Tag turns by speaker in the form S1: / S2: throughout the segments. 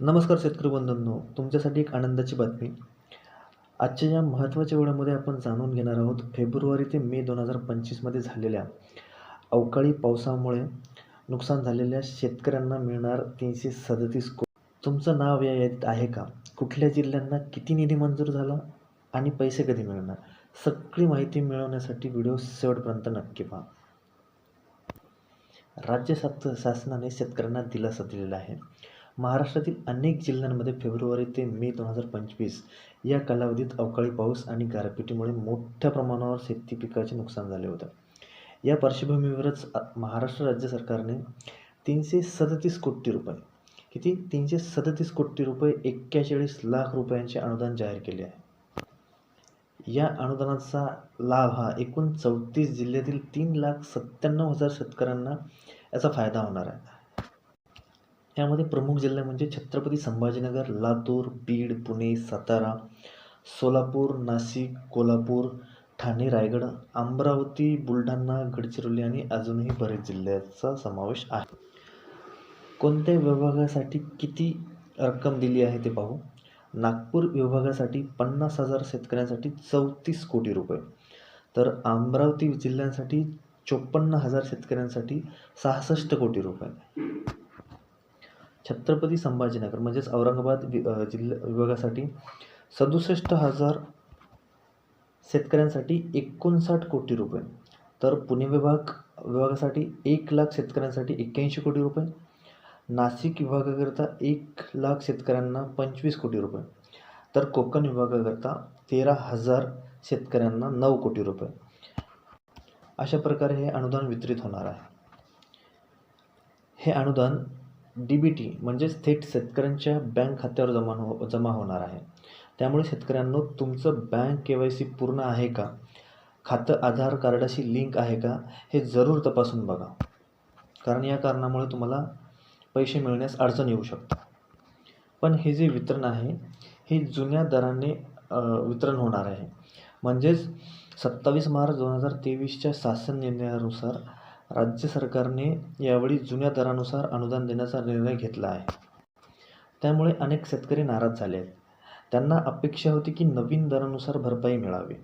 S1: नमस्कार शेतकरी बंधूंनो तुमच्यासाठी एक आनंदाची बातमी. आजच्या या महत्त्वाच्या वेळामध्ये आपण जाणून घेणार आहोत फेब्रुवारी ते मे दोन हजार पंचवीसमध्ये झालेल्या अवकाळी पावसामुळे नुकसान झालेल्या शेतकऱ्यांना मिळणार तीनशे सदतीस को तुमचं नाव या यादीत आहे का? कुठल्या जिल्ह्यांना किती निधी मंजूर झाला आणि पैसे कधी मिळणार? सगळी माहिती मिळवण्यासाठी व्हिडिओ शेवटपर्यंत नक्की पहा. राज्य शासनाने शेतकऱ्यांना दिलासा दिलेला आहे. महाराष्ट्रातील अनेक जिल्ह्यांमध्ये फेब्रुवारी ते मे दोन हजार पंचवीस या कालावधीत अवकाळी पाऊस आणि गारपिटीमुळे मोठ्या प्रमाणावर शेती पिकाचे नुकसान झाले होते. या पार्श्वभूमीवरच महाराष्ट्र राज्य सरकारने तीनशे सदतीस कोटी रुपये किती? तीनशे सदतीस कोटी रुपये एक्केचाळीस लाख रुपयांचे अनुदान जाहीर केले आहे. या अनुदानाचा लाभ हा एकूण चौतीस जिल्ह्यातील तीन लाख सत्त्याण्णव हजार शेतकऱ्यांना याचा फायदा होणार आहे. यामध्ये प्रमुख जिल्हे म्हणजे छत्रपती संभाजीनगर लातूर बीड पुणे सातारा सोलापूर नाशिक कोल्हापूर ठाणे रायगड अमरावती बुलढाणा गडचिरोली आणि अजूनही बरेच जिल्ह्याचा समावेश आहे. कोणत्या विभागासाठी किती रक्कम दिली आहे ते पाहू? नागपूर विभागासाठी पन्नास हजार शेतकऱ्यांसाठी चौतीस कोटी रुपये. तर अमरावती जिल्ह्यांसाठी चोपन्न हजार शेतकऱ्यांसाठी सहासष्ट कोटी रुपये. छत्रपती संभाजीनगर म्हणजेच औरंगाबाद वि जिल्हा विभागासाठी सदुसष्ट हजार शेतकऱ्यांसाठी एकोणसाठ कोटी रुपये. तर पुणे विभाग विभागासाठी एक लाख शेतकऱ्यांसाठी एक्क्याऐंशी कोटी रुपये. नाशिक विभागाकरिता एक लाख शेतकऱ्यांना पंचवीस कोटी रुपये. तर कोकण विभागाकरता तेरा हजार शेतकऱ्यांना नऊ कोटी रुपये. अशा प्रकारे हे अनुदान वितरित होणार आहे. हे अनुदान डी बी टी म्हणजेच थेट शेतकऱ्यांच्या बँक खात्यावर जमा हो जमा होणार आहे. त्यामुळे शेतकऱ्यांनो तुमचं बँक के वाय सी पूर्ण आहे का? खातं आधार कार्डाशी लिंक आहे का? हे जरूर तपासून बघा. कारण या कारणामुळे तुम्हाला पैसे मिळण्यास अडचण येऊ शकते. पण हे जे वितरण आहे हे जुन्या दराने वितरण होणार आहे. म्हणजेच सत्तावीस मार्च दोन हजार तेवीसच्या शासन निर्णयानुसार राज्य सरकारने यावेळी जुन्या दरानुसार अनुदान देण्याचा निर्णय घेतला आहे. त्यामुळे अनेक शेतकरी नाराज झाले आहेत. त्यांना अपेक्षा होती की नवीन दरानुसार भरपाई मिळावी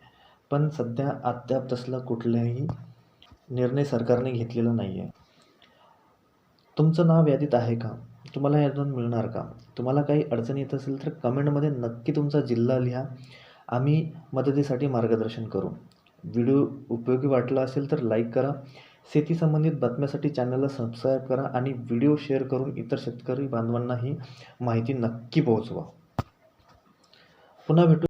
S1: पण सध्या अद्याप तसला कुठलाही निर्णय सरकारने घेतलेला नाही आहे तुमचं नाव यादीत आहे का? तुम्हाला यातून मिळणार का? तुम्हाला काही अडचण येत असेल तर कमेंटमध्ये नक्की तुमचा जिल्हा लिहा. आम्ही मदतीसाठी मार्गदर्शन करू. व्हिडिओ उपयोगी वाटला असेल तर लाईक करा. शेती संबंधित बातम्यासाठी चॅनलला सबस्क्राईब करा आणि व्हिडिओ शेअर करून इतर शेतकरी बांधवांना ही माहिती नक्की पोहोचवा. पुन्हा भेटू.